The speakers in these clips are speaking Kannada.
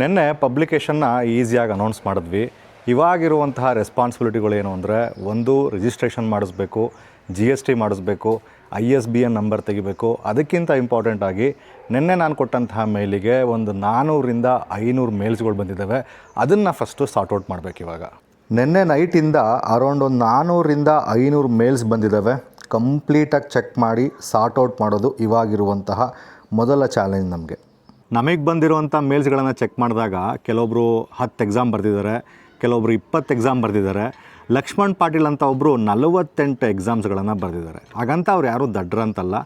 ನಿನ್ನೆ ಪಬ್ಲಿಕೇಶನ್ನ ಈಸಿಯಾಗಿ ಅನೌನ್ಸ್ ಮಾಡಿದ್ವಿ. ಇವಾಗಿರುವಂತಹ ರೆಸ್ಪಾನ್ಸಿಬಿಲಿಟಿಗಳು ಏನು ಅಂದರೆ ಒಂದು ರಿಜಿಸ್ಟ್ರೇಷನ್ ಮಾಡಿಸ್ಬೇಕು ಜಿ ಎಸ್ ಟಿ ಮಾಡಿಸ್ಬೇಕು I S B N number ತೆಗಿಬೇಕು. ಅದಕ್ಕಿಂತ ಇಂಪಾರ್ಟೆಂಟ್ ಆಗಿ ನಿನ್ನೆ ನಾನು ಕೊಟ್ಟಂತಹ ಮೇಲಿಗೆ ಒಂದು ನಾನ್ನೂರಿಂದ ಐನೂರು ಮೇಲ್ಸ್ಗಳು ಬಂದಿದ್ದಾವೆ. ಅದನ್ನು ಫಸ್ಟು ಸಾರ್ಟ್ಔಟ್ ಮಾಡಬೇಕು ಇವಾಗ. ನಿನ್ನೆ ನೈಟಿಂದ ಅರೌಂಡ್ ಒಂದು ನಾನ್ನೂರಿಂದ ಐನೂರು ಮೇಲ್ಸ್ ಬಂದಿದ್ದಾವೆ. ಕಂಪ್ಲೀಟಾಗಿ ಚೆಕ್ ಮಾಡಿ ಸಾರ್ಟ್ಔಟ್ ಮಾಡೋದು ಇವಾಗಿರುವಂತಹ ಮೊದಲ ಚಾಲೆಂಜ್ ನಮಗೆ. ನಮಗೆ ಬಂದಿರುವಂಥ ಮೇಲ್ಸ್ಗಳನ್ನು ಚೆಕ್ ಮಾಡಿದಾಗ ಕೆಲವೊಬ್ಬರು ಹತ್ತು ಎಕ್ಸಾಮ್ ಬರೆದಿದ್ದಾರೆ ಕೆಲವೊಬ್ಬರು ಇಪ್ಪತ್ತು ಎಕ್ಸಾಮ್ ಬರೆದಿದ್ದಾರೆ. ಲಕ್ಷ್ಮಣ್ ಪಾಟೀಲ್ ಅಂತ ಒಬ್ಬರು ನಲವತ್ತೆಂಟು ಎಕ್ಸಾಮ್ಸ್ಗಳನ್ನು ಬರೆದಿದ್ದಾರೆ. ಹಾಗಂತ ಅವ್ರು ಯಾರೂ ದಡ್ರಂತಲ್ಲ,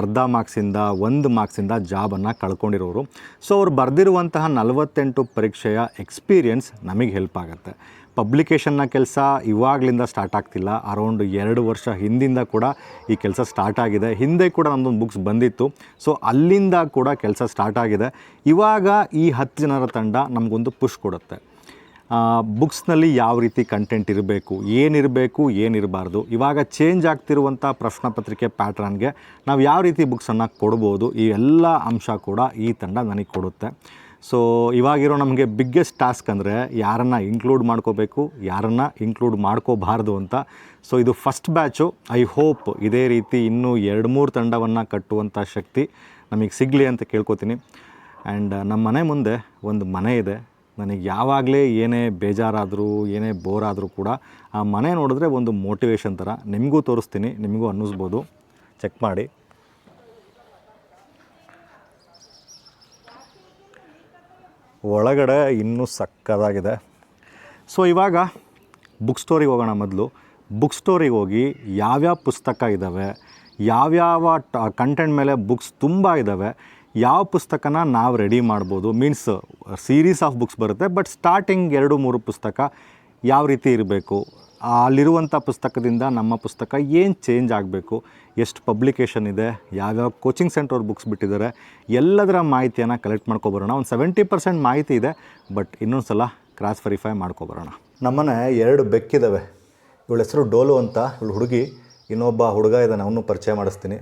ಅರ್ಧ ಮಾರ್ಕ್ಸಿಂದ ಒಂದು ಮಾರ್ಕ್ಸಿಂದ ಜಾಬನ್ನು ಕಳ್ಕೊಂಡಿರೋರು. ಸೊ ಅವ್ರು ಬರೆದಿರುವಂತಹ ನಲವತ್ತೆಂಟು ಪರೀಕ್ಷೆಯ ಎಕ್ಸ್ಪೀರಿಯನ್ಸ್ ನಮಗೆ ಹೆಲ್ಪ್ ಆಗುತ್ತೆ. ಪಬ್ಲಿಕೇಶನ್ನ ಕೆಲಸ ಇವಾಗಲಿಂದ ಸ್ಟಾರ್ಟ್ ಆಗ್ತಿಲ್ಲ. ಅರೌಂಡ್ ಎರಡು ವರ್ಷ ಹಿಂದಿಂದ ಕೂಡ ಈ ಕೆಲಸ ಸ್ಟಾರ್ಟ್ ಆಗಿದೆ. ಹಿಂದೆ ಕೂಡ ನಮ್ಮದೊಂದು ಬುಕ್ಸ್ ಬಂದಿತ್ತು. ಸೊ ಅಲ್ಲಿಂದ ಕೂಡ ಕೆಲಸ ಸ್ಟಾರ್ಟ್ ಆಗಿದೆ. ಇವಾಗ ಈ ಹತ್ತು ಜನರ ತಂಡ ನಮಗೊಂದು ಪುಷ್ ಕೊಡುತ್ತೆ. ಬುಕ್ಸ್ನಲ್ಲಿ ಯಾವ ರೀತಿ ಕಂಟೆಂಟ್ ಇರಬೇಕು, ಏನಿರಬೇಕು, ಏನಿರಬಾರ್ದು, ಇವಾಗ ಚೇಂಜ್ ಆಗ್ತಿರುವಂಥ ಪ್ರಶ್ನೆ ಪತ್ರಿಕೆ ಪ್ಯಾಟ್ರನ್ಗೆ ನಾವು ಯಾವ ರೀತಿ ಬುಕ್ಸನ್ನು ಕೊಡ್ಬೋದು, ಈ ಎಲ್ಲ ಅಂಶ ಕೂಡ ಈ ತಂಡ ನನಗೆ ಕೊಡುತ್ತೆ. ಸೊ ಇವಾಗಿರೋ ನಮಗೆ ಬಿಗ್ಗೆಸ್ಟ್ ಟಾಸ್ಕ್ ಅಂದರೆ ಯಾರನ್ನು ಇನ್ಕ್ಲೂಡ್ ಮಾಡ್ಕೋಬೇಕು, ಯಾರನ್ನು ಇನ್ಕ್ಲೂಡ್ ಮಾಡ್ಕೋಬಾರ್ದು ಅಂತ. ಸೊ ಇದು ಫಸ್ಟ್ ಬ್ಯಾಚು ಐ ಹೋಪ್ ಇದೇ ರೀತಿ ಇನ್ನೂ ಎರಡು ಮೂರು ತಂಡವನ್ನು ಕಟ್ಟುವಂಥ ಶಕ್ತಿ ನಮಗೆ ಸಿಗಲಿ ಅಂತ ಕೇಳ್ಕೊತೀನಿ. ಆ್ಯಂಡ್ ನಮ್ಮ ಮನೆ ಮುಂದೆ ಒಂದು ಮನೆ ಇದೆ. ನನಗೆ ಯಾವಾಗಲೇ ಏನೇ ಬೇಜಾರಾದರೂ, ಏನೇ ಬೋರ್ ಆದರೂ ಕೂಡ ಆ ಮನೆ ನೋಡಿದ್ರೆ ಒಂದು ಮೋಟಿವೇಶನ್ ಥರ ನಿಮಗೂ ತೋರಿಸ್ತೀನಿ, ನಿಮಗೂ ಅನ್ನಿಸ್ಬೋದು. ಚೆಕ್ ಮಾಡಿ. ಒಳಗಡೆ ಇನ್ನೂ ಸಕ್ಕದಾಗಿದೆ. ಸೊ ಇವಾಗ ಬುಕ್ ಸ್ಟೋರಿಗೆ ಹೋಗೋಣ ಮೊದಲು. ಬುಕ್ ಸ್ಟೋರಿಗೆ ಹೋಗಿ ಯಾವ್ಯಾವ ಪುಸ್ತಕ ಇದ್ದಾವೆ ಯಾವ್ಯಾವ ಕಂಟೆಂಟ್ ಮೇಲೆ ಬುಕ್ಸ್ ತುಂಬ ಇದ್ದಾವೆ ಯಾವ ಪುಸ್ತಕನ ನಾವು ರೆಡಿ ಮಾಡ್ಬೋದು? ಮೀನ್ಸ್ ಸೀರೀಸ್ ಆಫ್ ಬುಕ್ಸ್ ಬರುತ್ತೆ ಬಟ್ ಸ್ಟಾರ್ಟಿಂಗ್ ಎರಡು, ಮೂರು ಪುಸ್ತಕ ಯಾವ ರೀತಿ ಇರಬೇಕು? ಅಲ್ಲಿರುವಂಥ ಪುಸ್ತಕದಿಂದ ನಮ್ಮ ಪುಸ್ತಕ ಏನು ಚೇಂಜ್ ಆಗಬೇಕು? ಎಷ್ಟು ಪಬ್ಲಿಕೇಶನ್ ಇದೆ? ಯಾವ್ಯಾವ ಕೋಚಿಂಗ್ ಸೆಂಟರ್ ಬುಕ್ಸ್ ಬಿಟ್ಟಿದ್ದಾರೆ? ಎಲ್ಲದರ ಮಾಹಿತಿಯನ್ನು ಕಲೆಕ್ಟ್ ಮಾಡ್ಕೊಬರೋಣ. ಒಂದು ಸೆವೆಂಟಿ ಪರ್ಸೆಂಟ್ ಮಾಹಿತಿ ಇದೆ ಬಟ್ ಇನ್ನೊಂದು ಸಲ ಕ್ರಾಸ್ ವೆರಿಫೈ ಮಾಡ್ಕೊಬರೋಣ. ನಮ್ಮನೆ ಎರಡು ಬೆಕ್ಕಿದ್ದಾವೆ ಇವಳ ಹೆಸರು ಡೋಲು ಅಂತ. ಇವಳು ಹುಡುಗಿ, ಇನ್ನೊಬ್ಬ ಹುಡುಗ ಇದ್ದಾನೆ ಅವನು ಪರಿಚಯ ಮಾಡಿಸ್ತೀನಿ.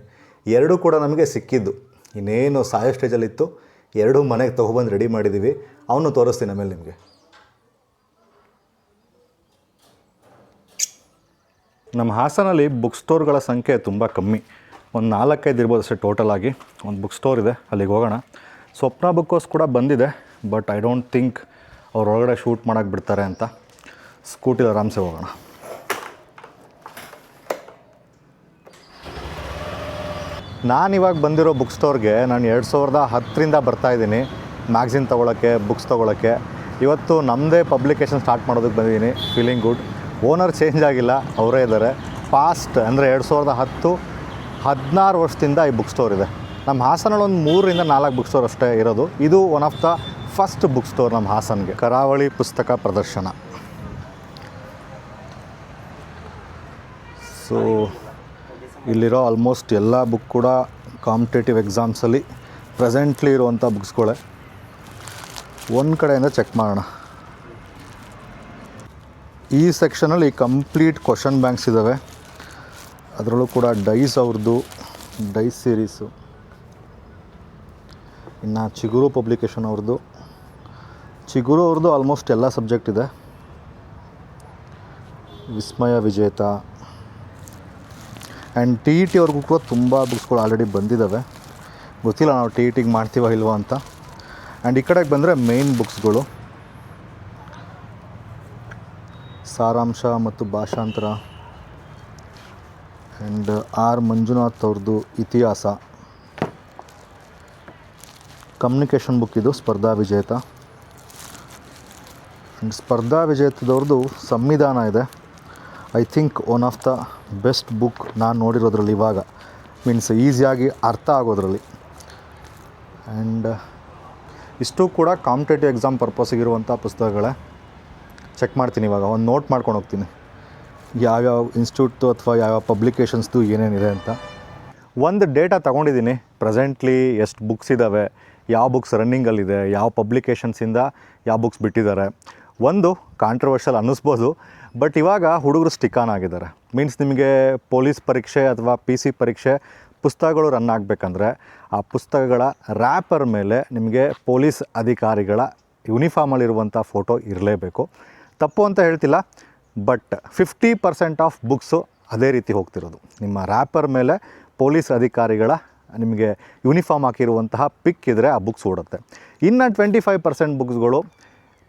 ಎರಡೂ ಕೂಡ ನಮಗೆ ಸಿಕ್ಕಿದ್ದು. ಇನ್ನೇನು ಸಾಯೋ ಸ್ಟೇಜಲ್ಲಿತ್ತು. ಎರಡೂ ಮನೆಗೆ ತೊಗೊಬಂದು ರೆಡಿ ಮಾಡಿದ್ದೀವಿ ಅವನು ತೋರಿಸ್ತೀನಿ ಆಮೇಲೆ ನಿಮಗೆ. ನಮ್ಮ ಹಾಸನಲ್ಲಿ ಬುಕ್ ಸ್ಟೋರ್ಗಳ ಸಂಖ್ಯೆ ತುಂಬ ಕಮ್ಮಿ. ಒಂದು ನಾಲ್ಕೈದು ಇರ್ಬೋದು ಅಷ್ಟೇ ಟೋಟಲ್ ಆಗಿ. ಒಂದು ಬುಕ್ ಸ್ಟೋರ್ ಇದೆ, ಅಲ್ಲಿಗೆ ಹೋಗೋಣ. ಸ್ವಪ್ನ ಬುಕ್ಕೋಸ್ ಕೂಡ ಬಂದಿದೆ ಬಟ್ ಐ ಡೋಂಟ್ ಥಿಂಕ್ ಅವ್ರ ಒಳಗಡೆ ಶೂಟ್ ಮಾಡೋಕ್ಕೆ ಬಿಡ್ತಾರೆ ಅಂತ. ಸ್ಕೂಟಿಲಿ ಆರಾಮ್ಸೆ ಹೋಗೋಣ. ನಾನಿವಾಗ ಬಂದಿರೋ ಬುಕ್ ಸ್ಟೋರ್ಗೆ ನಾನು ಎರಡು ಸಾವಿರದ ಹತ್ತರಿಂದ ಬರ್ತಾಯಿದ್ದೀನಿ ಮ್ಯಾಗ್ಝಿನ್ ತೊಗೊಳಕ್ಕೆ ಬುಕ್ಸ್ ತೊಗೊಳಕ್ಕೆ. ಇವತ್ತು ನಮ್ಮದೇ ಪಬ್ಲಿಕೇಶನ್ ಸ್ಟಾರ್ಟ್ ಮಾಡೋದಕ್ಕೆ ಬಂದಿದ್ದೀನಿ. ಫೀಲಿಂಗ್ ಗುಡ್ ಓನರ್ ಚೇಂಜ್ ಆಗಿಲ್ಲ, ಅವರೇ ಇದ್ದಾರೆ. ಫಾಸ್ಟ್ ಅಂದರೆ ಎರಡು ಸಾವಿರದ ಹತ್ತು, ಹದಿನಾರು ವರ್ಷದಿಂದ ಈ ಬುಕ್ ಸ್ಟೋರ್ ಇದೆ. ನಮ್ಮ ಹಾಸನಲ್ಲಿ ಒಂದು ಮೂರರಿಂದ ನಾಲ್ಕು ಬುಕ್ ಸ್ಟೋರ್ ಅಷ್ಟೇ ಇರೋದು. ಇದು one of the first book store ನಮ್ಮ ಹಾಸನ್ಗೆ. ಕರಾವಳಿ ಪುಸ್ತಕ ಪ್ರದರ್ಶನ. ಸೊ ಇಲ್ಲಿರೋ ಆಲ್ಮೋಸ್ಟ್ ಎಲ್ಲ ಬುಕ್ ಕೂಡ ಕಾಂಪಿಟೇಟಿವ್ ಎಕ್ಸಾಮ್ಸಲ್ಲಿ ಪ್ರೆಸೆಂಟ್ಲಿ ಇರುವಂಥ ಬುಕ್ಸ್ಗಳೇ ಒಂದು ಕಡೆಯಿಂದ ಚೆಕ್ ಮಾಡೋಣ. ಈ ಸೆಕ್ಷನಲ್ಲಿ ಕಂಪ್ಲೀಟ್ ಕ್ವಶನ್ ಬ್ಯಾಂಕ್ಸ್ ಇದ್ದಾವೆ ಅದರಲ್ಲೂ ಕೂಡ ಡೈಸ್ ಅವ್ರದ್ದು ಡೈಸ್ ಸೀರೀಸು ಇನ್ನು ಚಿಗುರು ಪಬ್ಲಿಕೇಶನ್ ಅವ್ರದ್ದು ಚಿಗುರು ಅವ್ರದ್ದು ಆಲ್ಮೋಸ್ಟ್ ಎಲ್ಲ ಸಬ್ಜೆಕ್ಟ್ ಇದೆ. ವಿಸ್ಮಯ ವಿಜೇತ ಆ್ಯಂಡ್ ಟಿ ಇ ಟಿ ಅವ್ರಿಗೂ ಕೂಡ ತುಂಬ ಬುಕ್ಸ್ಗಳು ಆಲ್ರೆಡಿ ಬಂದಿದ್ದಾವೆ ಗೊತ್ತಿಲ್ಲ ನಾವು ಟಿ ಇ ಟಿಗೆ ಮಾಡ್ತೀವ ಇಲ್ವಾ ಅಂತ. ಆ್ಯಂಡ್ ಈ ಕಡೆಗೆ ಬಂದರೆ ಮೇಯ್ನ್ ಬುಕ್ಸ್ಗಳು ಸಾರಾಂಶ ಮತ್ತು ಭಾಷಾಂತರ. ಆ್ಯಂಡ್ ಆರ್ ಮಂಜುನಾಥ್ ಅವ್ರದ್ದು ಇತಿಹಾಸ. ಕಮ್ಯುನಿಕೇಷನ್ ಬುಕ್ ಇದು, ಸ್ಪರ್ಧಾ ವಿಜೇತ. ಆ್ಯಂಡ್ ಸ್ಪರ್ಧಾ ವಿಜೇತದವ್ರದ್ದು ಸಂವಿಧಾನ ಇದೆ. I think one of the best book ನಾನು ನೋಡಿರೋದ್ರಲ್ಲಿ ಇವಾಗ. ಮೀನ್ಸ್ ಈಸಿಯಾಗಿ ಅರ್ಥ ಆಗೋದ್ರಲ್ಲಿ. ಆ್ಯಂಡ್ ಇಷ್ಟು ಕೂಡ ಕಾಂಪಿಟೇಟಿವ್ ಎಕ್ಸಾಮ್ ಪರ್ಪಸ್ಸಿಗಿರುವಂಥ ಪುಸ್ತಕಗಳೇ. ಚೆಕ್ ಮಾಡ್ತೀನಿ ಇವಾಗ, ಒಂದು ನೋಟ್ ಮಾಡ್ಕೊಂಡು ಹೋಗ್ತೀನಿ. ಯಾವ್ಯಾವ ಇನ್ಸ್ಟಿಟ್ಯೂಟ್ದು ಅಥವಾ ಯಾವ್ಯಾವ ಪಬ್ಲಿಕೇಷನ್ಸ್ದು ಏನೇನಿದೆ ಅಂತ. ಒಂದು ಡೇಟಾ ತೊಗೊಂಡಿದ್ದೀನಿ. ಪ್ರೆಸೆಂಟ್ಲಿ ಎಷ್ಟು ಬುಕ್ಸ್ ಇದ್ದಾವೆ ಯಾವ ಬುಕ್ಸ್ ರನ್ನಿಂಗಲ್ಲಿದೆ ಯಾವ ಪಬ್ಲಿಕೇಶನ್ಸಿಂದ ಯಾವ ಬುಕ್ಸ್ ಬಿಟ್ಟಿದ್ದಾರೆ. ಒಂದು ಕಾಂಟ್ರವರ್ಷಲ್ ಅನ್ನಿಸ್ಬೋದು. ಬಟ್ ಇವಾಗ ಹುಡುಗರು ಸ್ಟಿಕ್ ಆನ್ ಆಗಿದ್ದಾರೆ. ಮೀನ್ಸ್ ನಿಮಗೆ ಪೊಲೀಸ್ ಪರೀಕ್ಷೆ ಅಥವಾ ಪಿ ಸಿ ಪರೀಕ್ಷೆ ಪುಸ್ತಕಗಳು ರನ್ ಆಗಬೇಕಂದ್ರೆ ಆ ಪುಸ್ತಕಗಳ ರ್ಯಾಪರ್ ಮೇಲೆ ನಿಮಗೆ ಪೊಲೀಸ್ ಅಧಿಕಾರಿಗಳ ಯೂನಿಫಾರ್ಮಲ್ಲಿರುವಂಥ ಫೋಟೋ ಇರಲೇಬೇಕು. ತಪ್ಪು ಅಂತ ಹೇಳ್ತಿಲ್ಲ but fifty percent of books ಅದೇ ರೀತಿ ಹೋಗ್ತಿರೋದು. ನಿಮ್ಮ ರ್ಯಾಪರ್ ಮೇಲೆ ಪೊಲೀಸ್ ಅಧಿಕಾರಿಗಳ ನಿಮಗೆ ಯೂನಿಫಾರ್ಮ್ ಹಾಕಿರುವಂತಹ ಪಿಕ್ ಇದ್ದರೆ ಆ ಬುಕ್ಸ್ ಓಡುತ್ತೆ. ಇನ್ನು ಟ್ವೆಂಟಿ ಫೈವ್ ಪರ್ಸೆಂಟ್ ಬುಕ್ಸ್ಗಳು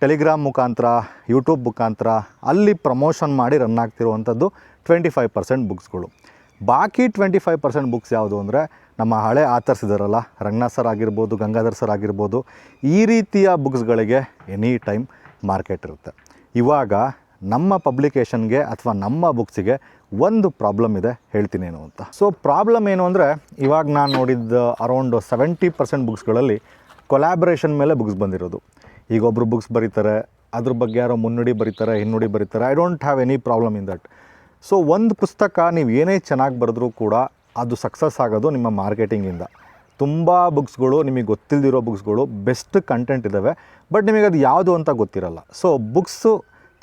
ಟೆಲಿಗ್ರಾಮ್ ಮುಖಾಂತರ, ಯೂಟ್ಯೂಬ್ ಮುಖಾಂತರ ಅಲ್ಲಿ ಪ್ರಮೋಷನ್ ಮಾಡಿ ರನ್ ಆಗ್ತಿರುವಂಥದ್ದು ಟ್ವೆಂಟಿ ಫೈವ್ ಪರ್ಸೆಂಟ್ ಬುಕ್ಸ್ಗಳು. ಬಾಕಿ ಟ್ವೆಂಟಿ ಫೈವ್ ಪರ್ಸೆಂಟ್ ಬುಕ್ಸ್ ಯಾವುದು ಅಂದರೆ ನಮ್ಮ ಹಳೆ ಆಥರ್ಸ್ ಇದ್ದಾರಲ್ಲ ರಂಗನಾಥ್ ಸರ್ ಆಗಿರ್ಬೋದು, ಗಂಗಾಧರ್ ಸರ್ ಆಗಿರ್ಬೋದು, ಈ ರೀತಿಯ ಬುಕ್ಸ್ಗಳಿಗೆ ಎನಿ ಟೈಮ್ ಮಾರ್ಕೆಟ್ ಇರುತ್ತೆ. ಇವಾಗ ನಮ್ಮ ಪಬ್ಲಿಕೇಶನ್ಗೆ ಅಥವಾ ನಮ್ಮ ಬುಕ್ಸಿಗೆ ಒಂದು ಪ್ರಾಬ್ಲಮ್ ಇದೆ ಹೇಳ್ತೀನೇನು ಅಂತ. ಸೊ ಪ್ರಾಬ್ಲಮ್ ಏನು ಅಂದರೆ ಇವಾಗ ನಾನು ನೋಡಿದ್ದ ಅರೌಂಡ್ ಸೆವೆಂಟಿ ಪರ್ಸೆಂಟ್ ಬುಕ್ಸ್ಗಳಲ್ಲಿ ಕೊಲ್ಯಾಬ್ರೇಷನ್ ಮೇಲೆ ಬುಕ್ಸ್ ಬಂದಿರೋದು. ಈಗ ಒಬ್ಬರು ಬುಕ್ಸ್ ಬರೀತಾರೆ, ಅದ್ರ ಬಗ್ಗೆ ಯಾರೋ ಮುನ್ನುಡಿ ಬರೀತಾರೆ, ಹಿನ್ನುಡಿ ಬರೀತಾರೆ. I don't have any problem in that so ಒಂದು ಪುಸ್ತಕ ನೀವು ಏನೇ ಚೆನ್ನಾಗಿ ಬರೆದ್ರೂ ಕೂಡ ಅದು ಸಕ್ಸಸ್ ಆಗೋದು ನಿಮ್ಮ ಮಾರ್ಕೆಟಿಂಗಿಂದ ತುಂಬ ಬುಕ್ಸ್ಗಳು ನಿಮಗೆ ಗೊತ್ತಿಲ್ಲದಿರೋ ಬುಕ್ಸ್ಗಳು ಬೆಸ್ಟ್ ಕಂಟೆಂಟ್ ಇದ್ದಾವೆ ಬಟ್ ನಿಮಗೆ ಅದು ಯಾವುದು ಅಂತ ಗೊತ್ತಿರಲ್ಲ. ಸೊ ಬುಕ್ಸು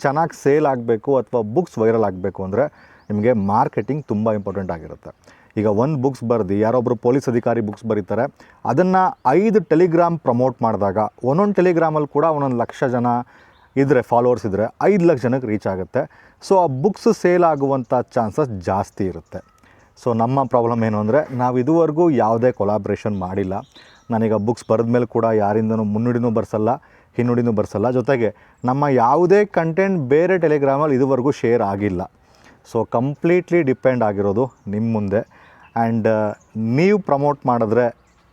ಚೆನ್ನಾಗಿ ಸೇಲ್ ಆಗಬೇಕು ಅಥವಾ ಬುಕ್ಸ್ ವೈರಲ್ ಆಗಬೇಕು ಅಂದರೆ ನಿಮಗೆ ಮಾರ್ಕೆಟಿಂಗ್ ತುಂಬ ಇಂಪಾರ್ಟೆಂಟ್ ಆಗಿರುತ್ತೆ. ಈಗ ಒಂದು ಬುಕ್ಸ್ ಬರೆದು ಯಾರೊಬ್ಬರು ಪೊಲೀಸ್ ಅಧಿಕಾರಿ ಬುಕ್ಸ್ ಬರೀತಾರೆ, ಅದನ್ನು ಐದು ಟೆಲಿಗ್ರಾಮ್ ಪ್ರಮೋಟ್ ಮಾಡಿದಾಗ ಒಂದೊಂದು ಟೆಲಿಗ್ರಾಮಲ್ಲಿ ಕೂಡ ಒಂದೊಂದು ಲಕ್ಷ ಜನ ಇದ್ದರೆ ಫಾಲೋವರ್ಸ್ ಇದ್ದರೆ ಐದು ಲಕ್ಷ ಜನಕ್ಕೆ ರೀಚ್ ಆಗುತ್ತೆ. ಸೊ ಆ ಬುಕ್ಸ್ ಸೇಲ್ ಆಗುವಂಥ ಚಾನ್ಸಸ್ ಜಾಸ್ತಿ ಇರುತ್ತೆ. ಸೊ ನಮ್ಮ ಪ್ರಾಬ್ಲಮ್ ಏನು ಅಂದರೆ, ನಾವು ಇದುವರೆಗೂ ಯಾವುದೇ ಕೊಲಾಬ್ರೇಷನ್ ಮಾಡಿಲ್ಲ. ನಾನೀಗ ಬುಕ್ಸ್ ಬರೆದ ಮೇಲೆ ಕೂಡ ಯಾರಿಂದನೂ ಮುನ್ನುಡಿನೂ ಬರ್ಸಲ್ಲ, ಹಿನ್ನುಡಿನೂ ಬರ್ಸಲ್ಲ. ಜೊತೆಗೆ ನಮ್ಮ ಯಾವುದೇ ಕಂಟೆಂಟ್ ಬೇರೆ ಟೆಲಿಗ್ರಾಮಲ್ಲಿ ಇದುವರೆಗೂ ಶೇರ್ ಆಗಿಲ್ಲ. ಸೊ ಕಂಪ್ಲೀಟ್ಲಿ ಡಿಪೆಂಡ್ ಆಗಿರೋದು ನಿಮ್ಮ ಮುಂದೆ. ಆ್ಯಂಡ್ ನೀವು ಪ್ರಮೋಟ್ ಮಾಡಿದ್ರೆ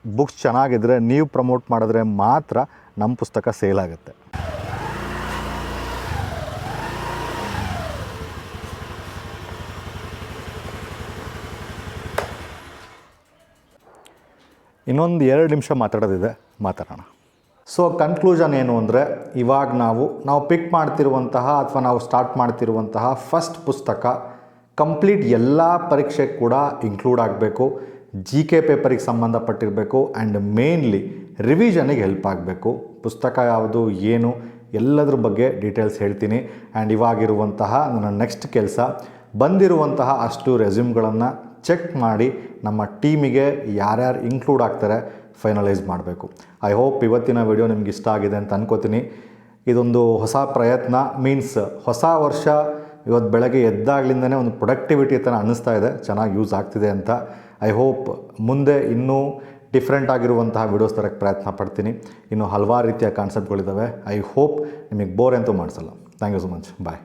ಬುಕ್ಸ್ ಚೆನ್ನಾಗಿದ್ದರೆ ನೀವು ಪ್ರಮೋಟ್ ಮಾಡಿದ್ರೆ ಮಾತ್ರ ನಮ್ಮ ಪುಸ್ತಕ ಸೇಲ್ ಆಗುತ್ತೆ. ಇನ್ನೊಂದು ಎರಡು ನಿಮಿಷ ಮಾತಾಡೋದಿದೆ, ಮಾತಾಡೋಣ. ಸೊ ಕನ್ಕ್ಲೂಷನ್ ಏನು ಅಂದರೆ, ಇವಾಗ ನಾವು ನಾವು ಪಿಕ್ ಮಾಡ್ತಿರುವಂತಹ ಅಥವಾ ನಾವು ಸ್ಟಾರ್ಟ್ ಮಾಡ್ತಿರುವಂತಹ ಫಸ್ಟ್ ಪುಸ್ತಕ ಕಂಪ್ಲೀಟ್ ಎಲ್ಲ ಪರೀಕ್ಷೆ ಕೂಡ ಇನ್ಕ್ಲೂಡ್ ಆಗಬೇಕು. ಜಿ ಕೆ ಪೇಪರಿಗೆ ಸಂಬಂಧಪಟ್ಟಿರಬೇಕು ಆ್ಯಂಡ್ ಮೇನ್ಲಿ ರಿವಿಷನಿಗೆ ಹೆಲ್ಪ್ ಆಗಬೇಕು. ಪುಸ್ತಕ ಯಾವುದು, ಏನು, ಎಲ್ಲದ್ರ ಬಗ್ಗೆ ಡೀಟೇಲ್ಸ್ ಹೇಳ್ತೀನಿ. ಆ್ಯಂಡ್ ಇವಾಗಿರುವಂತಹ ನನ್ನ ನೆಕ್ಸ್ಟ್ ಕೆಲಸ, ಬಂದಿರುವಂತಹ ಅಷ್ಟು ರೆಸ್ಯೂಮ್ಗಳನ್ನು ಚೆಕ್ ಮಾಡಿ ನಮ್ಮ ಟೀಮಿಗೆ ಯಾರ್ಯಾರು ಇನ್ಕ್ಲೂಡ್ ಆಗ್ತಾರೆ ಫೈನಲೈಸ್ ಮಾಡಬೇಕು. ಐ ಹೋಪ್ ಇವತ್ತಿನ ವಿಡಿಯೋ ನಿಮ್ಗೆ ಇಷ್ಟ ಆಗಿದೆ ಅಂತ ಅನ್ಕೋತೀನಿ. ಇದೊಂದು ಹೊಸ ಪ್ರಯತ್ನ ಮೀನ್ಸ್ ಹೊಸ ವರ್ಷ ಇವತ್ತು ಬೆಳಗ್ಗೆ ಎದ್ದಾಗ್ಲಿಂದನೇ ಒಂದು ಪ್ರೊಡಕ್ಟಿವಿಟಿ ಥರ ಅನ್ನಿಸ್ತಾ ಇದೆ. ಚೆನ್ನಾಗಿ ಯೂಸ್ ಆಗ್ತಿದೆ ಅಂತ ಐ ಹೋಪ್ ಮುಂದೆ ಇನ್ನೂ ಡಿಫ್ರೆಂಟ್ ಆಗಿರುವಂತಹ ವಿಡಿಯೋಸ್ ತರಕ್ಕೆ ಪ್ರಯತ್ನ ಪಡ್ತೀನಿ. ಇನ್ನು ಹಲವಾರು ರೀತಿಯ ಕಾನ್ಸೆಪ್ಟ್ಗಳಿದ್ದಾವೆ ಐ ಹೋಪ್ ನಿಮಗೆ ಬೋರ್ ಅಂತೂ ಮಾಡಿಸಲ್ಲ. Thank you so much bye